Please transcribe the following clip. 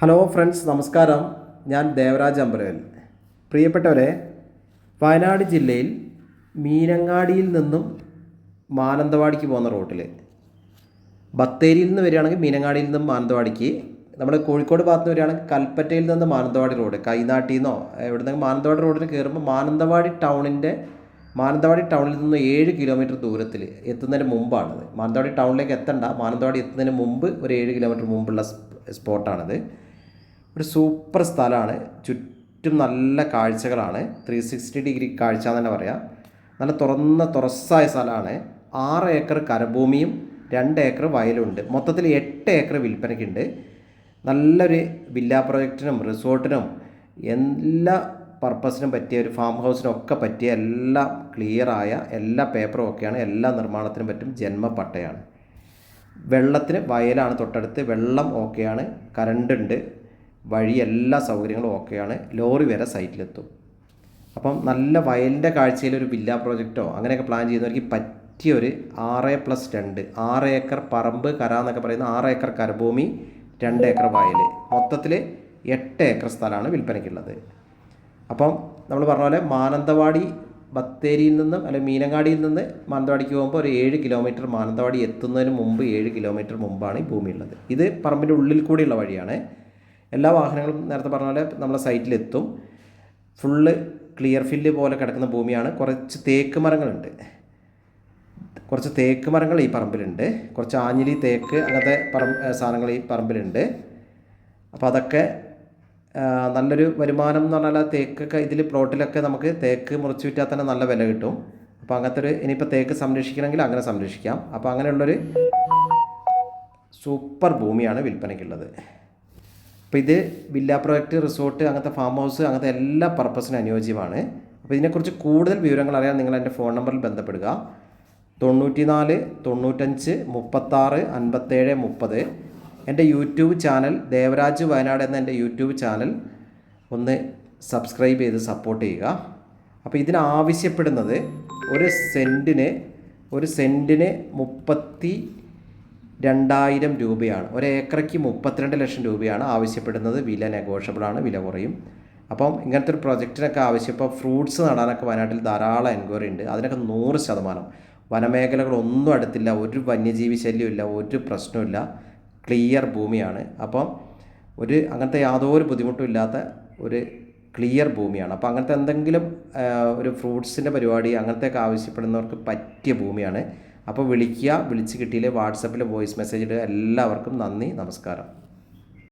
Hello friends നമസ്കാരം. ഞാൻ ദേവരാജ് അമ്പലവൽ. പ്രിയപ്പെട്ടവരെ വയനാട് ജില്ലയിൽ മീനങ്ങാടിയിൽ നിന്നും മാനന്തവാടിക്ക് പോകുന്ന റൂട്ടിൽ ബത്തേരിയിൽ നിന്ന് വരികയാണെങ്കിൽ മീനങ്ങാടിയിൽ നിന്നും മാനന്തവാടിക്ക്. നമ്മൾ കോഴിക്കോട് ഭാഗത്ത് നിന്ന് വരികയാണെങ്കിൽ കൽപ്പറ്റയിൽ നിന്ന് മാനന്തവാടി റോഡ് കൈനാട്ടിൽ നിന്നോ എവിടെ നിന്ന് മാനന്തവാടി റോഡിൽ കയറുമ്പോൾ മാനന്തവാടി ടൗണിന്റെ മാനന്തവാടി ടൗണിൽ നിന്ന് ഏഴ് കിലോമീറ്റർ ദൂരത്തിൽ എത്തുന്നതിന് മുമ്പാണത് മാനന്തവാടി ടൗണിലേക്ക് എത്തണ്ട മാനന്തവാടി എത്തുന്നതിന് മുമ്പ് ഒരു ഏഴ് കിലോമീറ്റർ മുമ്പുള്ള സ്പോട്ടാണിത് ഒരു സൂപ്പർ സ്ഥലമാണ്. ചുറ്റും നല്ല കാഴ്ചകളാണ്. ത്രീ സിക്സ്റ്റി ഡിഗ്രി കാഴ്ച എന്ന് തന്നെ പറയാം. നല്ല തുറന്ന തുറസ്സായ സ്ഥലമാണ്. ആറ് ഏക്കർ കരഭൂമിയും രണ്ട് ഏക്കർ വയലുണ്ട്. മൊത്തത്തിൽ എട്ട് ഏക്കർ വിൽപ്പനയ്ക്കുണ്ട്. നല്ലൊരു വില്ല പ്രൊജക്റ്റിനും റിസോർട്ടിനും എല്ലാ പർപ്പസിനും പറ്റിയ ഒരു ഫാം ഹൗസിനും ഒക്കെ പറ്റിയ എല്ലാം ക്ലിയറായ എല്ലാ പേപ്പറും ഒക്കെയാണ്. എല്ലാ നിർമ്മാണത്തിനും പറ്റും ജന്മപ്പട്ടയാണ്. വെള്ളത്തിന് വയലാണ് തൊട്ടടുത്ത്. വെള്ളം ഓക്കെയാണ്. കറണ്ട് ഉണ്ട്. വഴി എല്ലാ സൗകര്യങ്ങളും ഓക്കെയാണ്. ലോറി വരെ സൈറ്റിലെത്തും. അപ്പം നല്ല വയലിന്റെ കാഴ്ചയിൽ ഒരു വില്ല പ്രോജക്റ്റോ അങ്ങനെയൊക്കെ പ്ലാൻ ചെയ്യുന്നവർക്ക് പറ്റിയ ഒരു ആറ് പ്ലസ് രണ്ട് ആറ് ഏക്കർ പറമ്പ് കര എന്നൊക്കെ പറയുന്ന ആറ് ഏക്കർ കരഭൂമി രണ്ട് ഏക്കർ വയൽ മൊത്തത്തിൽ എട്ട് ഏക്കർ സ്ഥലമാണ് വിൽപ്പനയ്ക്കുള്ളത്. അപ്പം നമ്മൾ പറഞ്ഞ പോലെ മാനന്തവാടി ബത്തേരിയിൽ നിന്നും അല്ലെങ്കിൽ മീനങ്ങാടിയിൽ നിന്ന് മാനന്തവാടിക്ക് പോകുമ്പോൾ ഒരു ഏഴ് കിലോമീറ്റർ മാനന്തവാടി എത്തുന്നതിന് മുമ്പ് ഏഴ് കിലോമീറ്റർ മുമ്പാണ് ഈ ഭൂമിയുള്ളത്. ഇത് പറമ്പിന്റെ ഉള്ളിൽ കൂടിയുള്ള വഴിയാണ്. എല്ലാ വാഹനങ്ങളും നേരത്തെ പറഞ്ഞ പോലെ നമ്മളെ സൈറ്റിലെത്തും. ഫുള്ള് ക്ലിയർ ഫില്ല് പോലെ കിടക്കുന്ന ഭൂമിയാണ്. കുറച്ച് തേക്ക് മരങ്ങളുണ്ട്. കുറച്ച് തേക്ക് മരങ്ങൾ ഈ പറമ്പിലുണ്ട്. കുറച്ച് ആഞ്ഞിലി തേക്ക് അങ്ങനത്തെ പറമ്പ് സാധനങ്ങൾ ഈ പറമ്പിലുണ്ട്. അപ്പോൾ അതൊക്കെ നല്ലൊരു വരുമാനം എന്ന് പറഞ്ഞാൽ തേക്കൊക്കെ ഇതിൽ പ്ലോട്ടിലൊക്കെ നമുക്ക് തേക്ക് മുറിച്ച് വിറ്റാൽ തന്നെ നല്ല വില കിട്ടും. അപ്പോൾ അങ്ങനത്തെ ഒരു ഇനിയിപ്പോൾ തേക്ക് സംരക്ഷിക്കണമെങ്കിൽ അങ്ങനെ സംരക്ഷിക്കാം. അപ്പോൾ അങ്ങനെയുള്ളൊരു സൂപ്പർ ഭൂമിയാണ് വിൽപ്പനയ്ക്കുള്ളത്. അപ്പോൾ ഇത് വില്ല പ്രോജക്റ്റ് റിസോർട്ട് അങ്ങനത്തെ ഫാം ഹൗസ് അങ്ങനത്തെ എല്ലാ പർപ്പസിനും അനുയോജ്യമാണ്. അപ്പോൾ ഇതിനെക്കുറിച്ച് കൂടുതൽ വിവരങ്ങൾ അറിയാൻ നിങ്ങൾ എന്റെ ഫോൺ നമ്പറിൽ ബന്ധപ്പെടുക. തൊണ്ണൂറ്റി നാല് തൊണ്ണൂറ്റഞ്ച് മുപ്പത്താറ് അൻപത്തേഴ് മുപ്പത്. എന്റെ യൂട്യൂബ് ചാനൽ ദേവരാജ് വയനാട് എന്ന എന്റെ യൂട്യൂബ് ചാനൽ ഒന്ന് സബ്സ്ക്രൈബ് ചെയ്ത് സപ്പോർട്ട് ചെയ്യുക. അപ്പോൾ ഇതിനാവശ്യപ്പെടുന്നത് ഒരു സെന്റിന് ഒരു സെന്റിന് മുപ്പത്തി രണ്ടായിരം രൂപയാണ്. ഒരു ഏക്കറയ്ക്ക് മുപ്പത്തിരണ്ട് ലക്ഷം രൂപയാണ് ആവശ്യപ്പെടുന്നത്. വില നെഗോഷ്യബിളാണ് വില കുറയും. അപ്പം ഇങ്ങനത്തെ ഒരു പ്രൊജക്റ്റിനൊക്കെ ആവശ്യം ഇപ്പോൾ ഫ്രൂട്ട്സ് നടാനൊക്കെ വയനാട്ടിൽ ധാരാളം എൻക്വയറി ഉണ്ട്. അതിനൊക്കെ നൂറ് ശതമാനം. വനമേഖലകളൊന്നും അടുത്തില്ല ഒരു വന്യജീവി ശല്യമില്ല ഒരു പ്രശ്നമില്ല ക്ലിയർ ഭൂമിയാണ്. അപ്പം ഒരു അങ്ങനത്തെ യാതൊരു ബുദ്ധിമുട്ടും ഇല്ലാത്ത ഒരു ക്ലിയർ ഭൂമിയാണ്. അപ്പോൾ അങ്ങനത്തെ എന്തെങ്കിലും ഒരു ഫ്രൂട്ട്സിന്റെ പരിപാടി അങ്ങനത്തെയൊക്കെ ആവശ്യപ്പെടുന്നവർക്ക് പറ്റിയ ഭൂമിയാണ്. അപ്പോൾ വിളിക്കുക വിളിച്ച് കിട്ടിയില്ലേ വാട്സപ്പിൽ വോയിസ് മെസ്സേജ് ഇടുക. എല്ലാവർക്കും നന്ദി നമസ്കാരം.